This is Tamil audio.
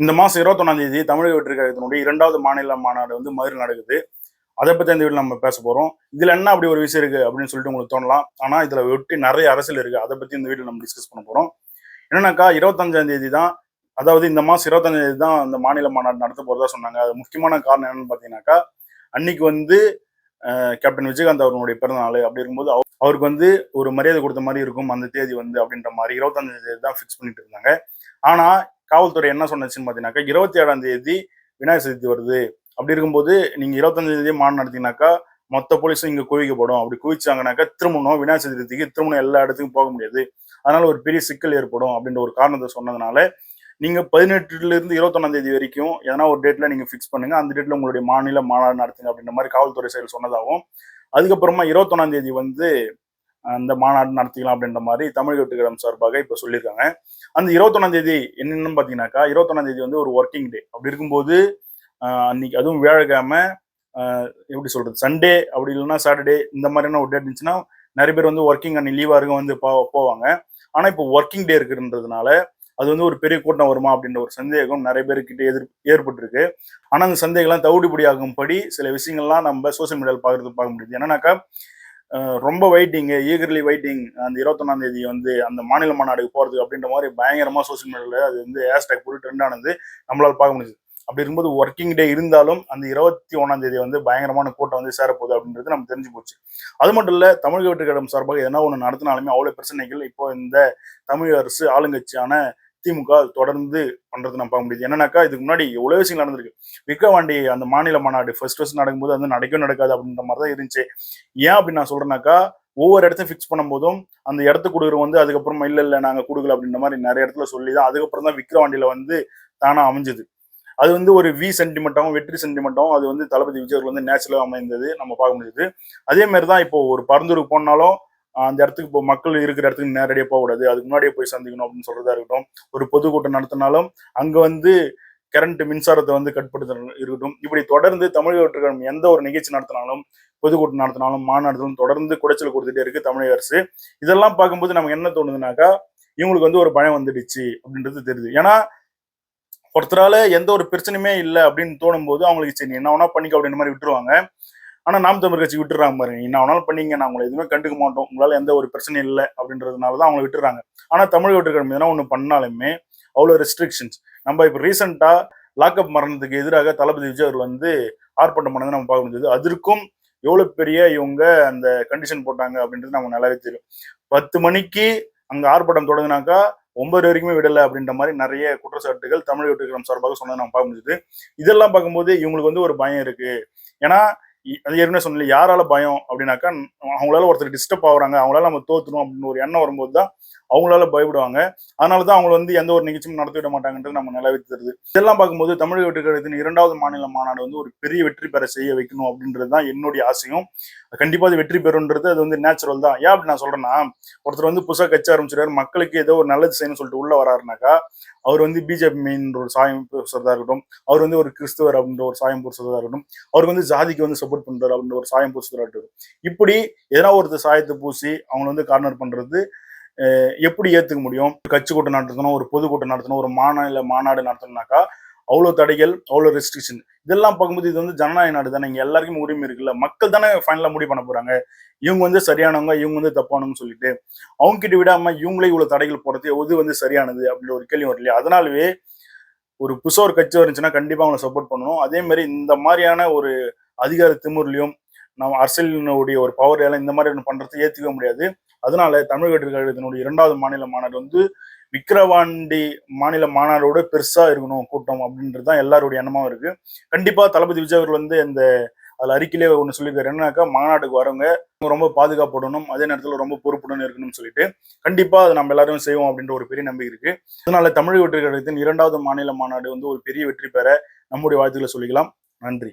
இந்த மாசம் இருபத்தொன்னாம் தேதி தமிழக வெற்றி கழகத்தினுடைய இரண்டாவது மாநில மாநாடு வந்து மதுரை நடக்குது. அதை பத்தி இந்த வீட்டில் நம்ம பேச போறோம். இதுல என்ன அப்படி ஒரு விஷயம் இருக்கு அப்படின்னு சொல்லிட்டு உங்களுக்கு தோணலாம். ஆனா இதுல ஒட்டி நிறைய அரசியல் இருக்கு. அதை பத்தி இந்த வீட்டில் நம்ம டிஸ்கஸ் பண்ண போறோம். என்னன்னாக்கா இருபத்தஞ்சாம் தேதி தான் அதாவது இந்த மாசம் இருபத்தஞ்சாம் தேதி தான் இந்த மாநில மாநாடு நடத்த போறதா சொன்னாங்க. அது முக்கியமான காரணம் என்னன்னு பாத்தீங்கன்னாக்கா அன்னைக்கு வந்து கேப்டன் விஜயகாந்த் அவர்களுடைய பிறந்த நாள். அப்படி இருக்கும்போது அவருக்கு வந்து ஒரு மரியாதை கொடுத்த மாதிரி இருக்கும் அந்த தேதி வந்து அப்படின்ற மாதிரி இருபத்தஞ்சாம் தேதி தான் ஃபிக்ஸ் பண்ணிட்டு இருந்தாங்க. ஆனா காவல்துறை என்ன சொன்னச்சுன்னு பார்த்தீங்கன்னாக்கா இருபத்தி ஏழாம் தேதி விநாயகர் சதுர்த்தி வருது. அப்படி இருக்கும்போது நீங்கள் இருபத்தஞ்சாம் தேதி மாநாடு நடத்தினாக்கா மொத்த போலீஸும் இங்கே குவிக்கப்படும். அப்படி குவிச்சாங்கனாக்கா திருமணம் விநாயகர் சதுர்த்திக்கு திருமணம் எல்லா இடத்துக்கும் போக முடியாது. அதனால ஒரு பெரிய சிக்கல் ஏற்படும் அப்படின்ற ஒரு காரணத்தை சொன்னதுனால நீங்கள் பதினெட்டுலேருந்து இருபத்தொன்னாம் தேதி வரைக்கும் எதனா ஒரு டேட்டில் நீங்கள் ஃபிக்ஸ் பண்ணுங்கள் அந்த டேட்டில் உங்களுடைய மாநில மாநாடு நடத்துங்க அப்படின்ற மாதிரி காவல்துறை செயல் சொன்னதாகவும் அதுக்கப்புறமா இருபத்தொன்னாம் தேதி வந்து அந்த மாநாடு நடத்திக்கலாம் அப்படின்ற மாதிரி தமிழக வெட்டுக்கழகம் சார்பாக இப்போ சொல்லியிருக்காங்க. அந்த இருபத்தொன்னாம் தேதி என்னென்னு பார்த்தீங்கன்னாக்கா இருபத்தொன்னாம் தேதி வந்து ஒரு ஒர்க்கிங் டே அப்படி இருக்கும்போது அன்னைக்கு அதுவும் வியாழக்கிழமை எப்படி சொல்றது சண்டே அப்படி இல்லைன்னா சாட்டர்டே இந்த மாதிரியான ஒரு டேட் இருந்துச்சுன்னா நிறைய பேர் வந்து ஒர்க்கிங் அன்னைக்கு லீவாக இருக்கும் வந்து போவாங்க. ஆனால் இப்போ ஒர்க்கிங் டே இருக்குன்றதுனால அது வந்து ஒரு பெரிய கூட்டம் வருமா அப்படின்ற ஒரு சந்தேகம் நிறைய பேருக்கிட்ட எதிர் ஏற்பட்டிருக்கு. ஆனால் அந்த சந்தேகம்லாம் தவிடுபடி ஆகும்படி சில விஷயங்கள்லாம் நம்ம சோசியல் மீடியாவில் பார்க்கறது பார்க்க முடியுது. என்னன்னாக்கா ரொம்ப வெயிட்டிங் ஈகர்லி வெயிட்டிங் அந்த இருபத்தொன்னாம் தேதி வந்து அந்த மாநில மாநாடுக்கு போறதுக்கு அப்படின்ற மாதிரி பயங்கரமா சோசியல் மீடியாவில் அது வந்து ஹேஷ்டேக் போட்டு ட்ரெண்ட் ஆனது நம்மளால பார்க்க முடியுது அப்படி இருக்கும்போது ஒர்க்கிங் டே இருந்தாலும் அந்த இருபத்தி ஒன்றாம் தேதி வந்து பயங்கரமான கூட்டம் வந்து சேரப்போகுது அப்படின்றது நம்ம தெரிஞ்சு போச்சு. அது மட்டும் இல்ல தமிழக வெட்டுக்கடம் சார்பாக எதனா ஒன்று நடத்தினாலுமே அவ்வளோ பிரச்சனைகள் இப்போ இந்த தமிழ் அரசு ஆளுங்கட்சியான திமுக தொடர்ந்து பண்றது நம்ம பார்க்க முடியுது. என்னன்னாக்கா இதுக்கு முன்னாடி எவ்வளவு விஷயங்கள் நடந்திருக்கு. விக்கவாண்டி அந்த மாநில மாநாடு ஃபர்ஸ்ட் ஃபர்ஸ்ட் நடக்கும்போது வந்து நடக்கவே நடக்காது அப்படின்ற மாதிரி தான் இருந்துச்சு. ஏன் அப்படி நான் சொல்றேன்னாக்கா ஒவ்வொரு இடத்தையும் ஃபிக்ஸ் பண்ணும்போதும் அந்த இடத்த கொடுக்குற வந்து அதுக்கப்புறமா இல்லை இல்லை நாங்கள் கொடுக்கல அப்படின்ற மாதிரி நிறைய இடத்துல சொல்லி தான் அதுக்கப்புறம் தான் விக்கிரவாண்டியில வந்து தானா அமைஞ்சது. அது வந்து ஒரு வி சென்டிமெண்ட்டாகவும் வெற்றி சென்டிமெண்ட்டாகவும் அது வந்து தளபதி விஜய் வந்து நேச்சுரலாக அமைந்தது நம்ம பார்க்க முடியுது. அதே மாதிரி தான் இப்போ ஒரு பரந்தூருக்கு போனாலும் அந்த இடத்துக்கு இப்போ மக்கள் இருக்கிற இடத்துக்கு நேரடியாக போகக்கூடாது. அதுக்கு முன்னாடியே போய் சந்திக்கணும் அப்படின்னு சொல்றதா இருக்கட்டும். ஒரு பொதுக்கூட்டம் நடத்தினாலும் அங்கே வந்து கரண்ட் மின்சாரத்தை வந்து கட்டுப்படுத்த இருக்கட்டும். இப்படி தொடர்ந்து தமிழக எந்த ஒரு நிகழ்ச்சி நடத்தினாலும் பொதுக்கூட்டம் நடத்தினாலும் மாநாடுகளும் தொடர்ந்து குடைச்சல் கொடுத்துட்டே இருக்கு தமிழக அரசு. இதெல்லாம் பார்க்கும்போது நமக்கு என்ன தோணுதுனாக்கா இவங்களுக்கு வந்து ஒரு பயம் வந்துடுச்சு அப்படின்றது தெரியுது. ஏன்னா ஒருத்தரால எந்த ஒரு பிரச்சனையுமே இல்லை அப்படின்னு தோணும் போது அவங்களுக்கு சரி என்ன வேணா பண்ணிக்க அப்படின்ற மாதிரி விட்டுருவாங்க. ஆனா நாம் தமிழ் கட்சி விட்டுறாங்க பாருங்க. என்ன வேணாலும் பண்ணீங்க. நான் உங்களை எதுவுமே கண்டுக்க மாட்டோம். உங்களால எந்த ஒரு பிரச்சனையும் இல்லை அப்படின்றதுனால தான் அவங்க விட்டுறாங்க. ஆனா தமிழ் வெட்டுக்கிழமை எதனா ஒன்று பண்ணாலுமே அவ்வளோ ரெஸ்ட்ரிக்ஷன்ஸ் நம்ம இப்போ ரீசெண்டா லாக்அப் மரணத்துக்கு எதிராக தளபதி விஜய் அவர்கள் வந்து ஆர்ப்பாட்டம் பண்ணதை நம்ம பார்க்க முடிஞ்சது. அதற்கும் எவ்வளவு பெரிய இவங்க அந்த கண்டிஷன் போட்டாங்க அப்படின்றது நமக்கு நல்லாவே தெரியும். பத்து மணிக்கு அங்க ஆர்ப்பாட்டம் தொடங்கினாக்கா ஒன்பது வரைக்குமே விடலை அப்படின்ற மாதிரி நிறைய குற்றச்சாட்டுகள் தமிழ் வெட்டுக்கிழமை சார்பாக சொன்னதை நம்ம பார்க்க முடிஞ்சது. இதெல்லாம் பார்க்கும்போது இவங்களுக்கு வந்து ஒரு பயம் இருக்கு. ஏன்னா அது ஏற்கனவே சொன்னல யாரால பயம் அப்படின்னாக்கா அவங்களால ஒருத்தர் டிஸ்டர்ப் ஆகுறாங்க அவங்களால நம்ம தோத்துணும் அப்படின்னு ஒரு எண்ணம் வரும்போது தான் அவங்களால பயப்படுவாங்க. அதனால தான் அவங்க வந்து எந்த ஒரு நிகழ்ச்சியும் நடத்திவிட மாட்டாங்கன்றது நம்ம நிலவே தருது. இதெல்லாம் பார்க்கும்போது தமிழக வெட்டுக்கழகத்தின் இரண்டாவது மாநில மாநாடு வந்து ஒரு பெரிய வெற்றி பெற செய்ய வைக்கணும் அப்படின்றது தான் என்னுடைய ஆசையும். கண்டிப்பா அது வெற்றி பெறும்ன்றது அது வந்து நேச்சுரல் தான். ஏன் அப்படி நான் சொல்றேன்னா ஒருத்தர் வந்து புதுசாக கட்சி ஆரம்பிச்சிருக்காரு மக்களுக்கு ஏதோ ஒரு நல்லது செய்யணும்னு சொல்லிட்டு உள்ள வராருனாக்கா அவர் வந்து பிஜேபி மெயின் ஒரு சாயம் பூசுறதா இருக்கட்டும் அவர் வந்து ஒரு கிறிஸ்துவர் அப்படின்ற ஒரு சாயம் பூசுறதா இருக்கட்டும் அவருக்கு வந்து ஜாதிக்கு வந்து சப்போர்ட் பண்றாரு அப்படின்ற ஒரு சாயம் பூசுறதா இருக்கட்டும். இப்படி எதனா ஒருத்தர் சாயத்தை பூசி அவங்களை வந்து கார்னர் பண்றது எப்படி ஏற்றுக்க முடியும்? கட்சி கூட்டம் நடத்தணும் ஒரு பொதுக்கூட்டம் நடத்தணும் ஒரு மாநில மாநாடு நடத்தணும்னாக்கா அவ்வளோ தடைகள் அவ்வளோ ரெஸ்ட்ரிக்ஷன் இதெல்லாம் பார்க்கும்போது இது வந்து ஜனநாயக நாடு தானே இங்கே எல்லாருக்கும் உரிமை இருக்குல்ல. மக்கள் தானே ஃபைனலாக முடிவு பண்ண போகிறாங்க இவங்க வந்து சரியானவங்க இவங்க வந்து தப்பானவங்க சொல்லிட்டு அவங்க கிட்ட விடாம இவங்களே இவ்வளோ தடைகள் போடுறது எது வந்து சரியானது அப்படின்ற ஒரு கேள்வி வரலையே அதனாலவே ஒரு புதுசாக ஒரு கட்சி வந்துச்சுன்னா கண்டிப்பாக அவங்களை சப்போர்ட் பண்ணணும். அதே மாதிரி இந்த மாதிரியான ஒரு அதிகார திமுறிலையும் நம்ம அரசியலினுடைய ஒரு பவர் எல்லாம் இந்த மாதிரி ஒன்று பண்றது ஏத்துக்க முடியாது. அதனால தமிழக வெற்றி கழகத்தினுடைய இரண்டாவது மாநில மாநாடு வந்து விக்கிரவாண்டி மாநில மாநாடோட பெருசா இருக்கணும் கூட்டம் அப்படின்றது தான் எல்லாருடைய எண்ணமாவும் இருக்கு. கண்டிப்பா தளபதி விஜய் அவர்கள் வந்து இந்த அதுல அறிக்கையிலே ஒன்று சொல்லியிருக்காரு. என்னன்னாக்கா மாநாட்டுக்கு வரவங்க ரொம்ப பாதுகாப்படணும் அதே நேரத்தில் ரொம்ப பொறுப்புடன் இருக்கணும்னு சொல்லிட்டு கண்டிப்பா அதை நம்ம எல்லாரும் செய்வோம் அப்படின்ற ஒரு பெரிய நம்பிக்கை இருக்கு. அதனால தமிழக வெற்றி கழகத்தின் இரண்டாவது மாநில மாநாடு வந்து ஒரு பெரிய வெற்றி பெற நம்முடைய வாழ்த்துக்களை சொல்லிக்கலாம். நன்றி.